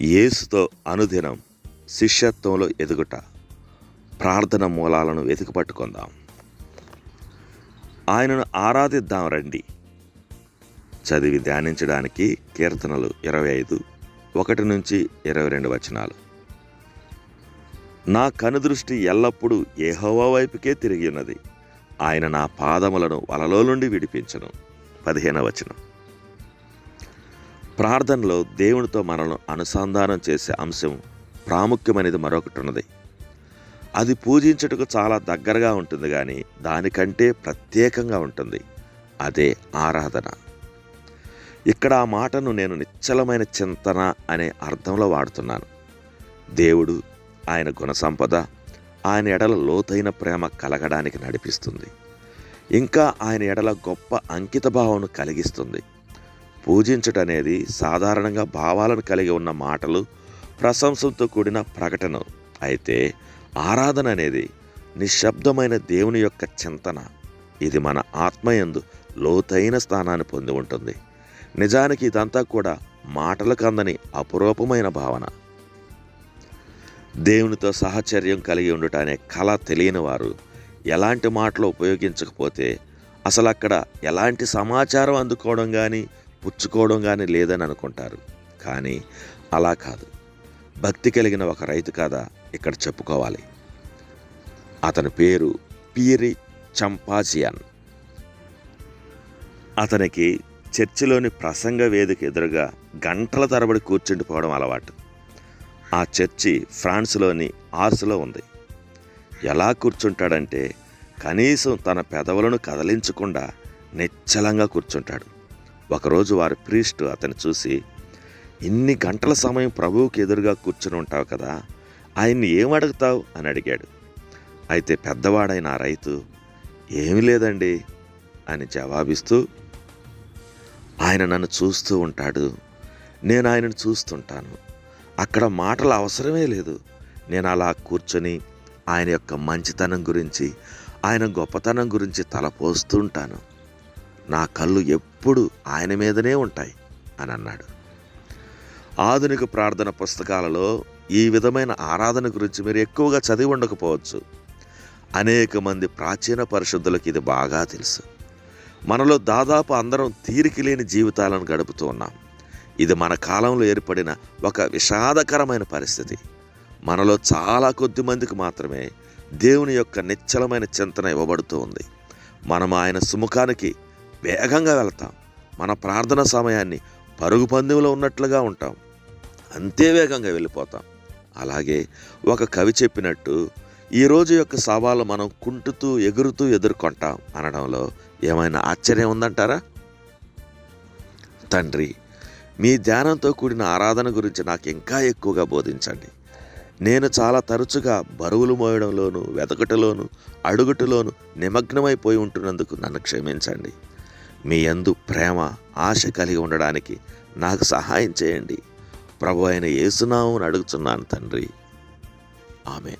యేసుతో అనుదినం శిష్యత్వంలో ఎదుగుట ప్రార్థన మూలాలను వెతికి పట్టుకుందాం. ఆయనను ఆరాధిద్దాం రండి. చదివి ధ్యానించడానికి కీర్తనలు ఇరవై ఐదు ఒకటి నుంచి ఇరవై రెండు వచనాలు. నా కనుదృష్టి ఎల్లప్పుడూ ఏహోవా వైపుకే తిరిగి ఉన్నది. ఆయన నా పాదములను వలలో నుండి విడిపించను. పదిహేన వచనం. ప్రార్థనలో దేవునితో మనల్ని అనుసంధానం చేసే అంశం ప్రాముఖ్యమైనది మరొకటి ఉన్నది. అది పూజించుటకు చాలా దగ్గరగా ఉంటుంది కానీ దానికంటే ప్రత్యేకంగా ఉంటుంది. అదే ఆరాధన. ఇక్కడ ఆ మాటను నేను నిశ్చలమైన చింతన అనే అర్థంలో వాడుతున్నాను. దేవుడు ఆయన గుణసంపద ఆయన ఎడల లోతైన ప్రేమ కలగడానికి నడిపిస్తుంది. ఇంకా ఆయన ఎడల గొప్ప అంకిత భావం కలిగిస్తుంది. పూజించటం అనేది సాధారణంగా భావాలను కలిగి ఉన్న మాటలు ప్రశంసలతో కూడిన ప్రకటన. అయితే ఆరాధన అనేది నిశ్శబ్దమైన దేవుని యొక్క చింతన. ఇది మన ఆత్మయందు లోతైన స్థానాన్ని పొంది ఉంటుంది. నిజానికి ఇదంతా కూడా మాటలకు అందని అపురూపమైన భావన. దేవునితో సహచర్యం కలిగి ఉండుట అనే కళ తెలియని వారు ఎలాంటి మాటలు ఉపయోగించకపోతే అసలు అక్కడ ఎలాంటి సమాచారం అందుకోవడం కానీ పుచ్చుకోవడం కానీ లేదని అనుకుంటారు. కానీ అలా కాదు. భక్తి కలిగిన ఒక రైతు కథ ఇక్కడ చెప్పుకోవాలి. అతని పేరు పీరి చంపాజియన్. అతనికి చర్చిలోని ప్రసంగ వేదిక ఎదురుగా గంటల తరబడి కూర్చుండిపోవడం అలవాటు. ఆ చర్చి ఫ్రాన్స్లోని ఆర్స్లో ఉంది. ఎలా కూర్చుంటాడంటే కనీసం తన పెదవులను కదలించకుండా నిశ్చలంగా కూర్చుంటాడు. ఒకరోజు వారి ప్రీస్ట్ అతను చూసి ఇన్ని గంటల సమయం ప్రభువుకి ఎదురుగా కూర్చుని ఉంటావు కదా ఆయన్ని ఏం అడుగుతావు? అని అడిగాడు. అయితే పెద్దవాడైన ఆ రైతు ఏమీ లేదండి అని జవాబిస్తూ ఆయన నన్ను చూస్తూ ఉంటాడు నేను ఆయనను చూస్తుంటాను. అక్కడ మాటల అవసరమే లేదు. నేను అలా కూర్చొని ఆయన యొక్క మంచితనం గురించి ఆయన గొప్పతనం గురించి తలపోస్తూ ఉంటాను. నా కళ్ళు ఎప్పుడు ఆయన మీదనే ఉంటాయి అని అన్నాడు. ఆధునిక ప్రార్థన పుస్తకాలలో ఈ విధమైన ఆరాధన గురించి మీరు ఎక్కువగా చదివి ఉండకపోవచ్చు. అనేక మంది ప్రాచీన పరిశుద్ధులకు ఇది బాగా తెలుసు. మనలో దాదాపు అందరం తీరిక లేని జీవితాలను గడుపుతూ ఉన్నాం. ఇది మన కాలంలో ఏర్పడిన ఒక విషాదకరమైన పరిస్థితి. మనలో చాలా కొద్ది మందికి మాత్రమే దేవుని యొక్క నిశ్చలమైన చింతన ఇవ్వబడుతూ ఉంది. మనం ఆయన సుముఖానికి వేగంగా వెళ్తాం. మన ప్రార్థన సమయాన్ని పరుగు పందెంలో ఉన్నట్లుగా ఉంటాం. అంతే వేగంగా వెళ్ళిపోతాం. అలాగే ఒక కవి చెప్పినట్టు ఈ రోజు యొక్క సవాలు మనం కుంటుతూ ఎగురుతూ ఎదుర్కొంటాం అనడంలో ఏమైనా ఆశ్చర్యం ఉందంటారా? తండ్రి మీ ధ్యానంతో కూడిన ఆరాధన గురించి నాకు ఇంకా ఎక్కువగా బోధించండి. నేను చాలా తరచుగా బరువులు మోయడంలోను వెతకటలోను అడుగుటలోను నిమగ్నమైపోయి ఉంటున్నందుకు నన్ను క్షమించండి. మీ యందు ప్రేమ ఆశ కలిగి ఉండడానికి నాకు సహాయం చేయండి. ప్రభు అయిన యేసునామని అడుగుతున్నాను తండ్రి. ఆమె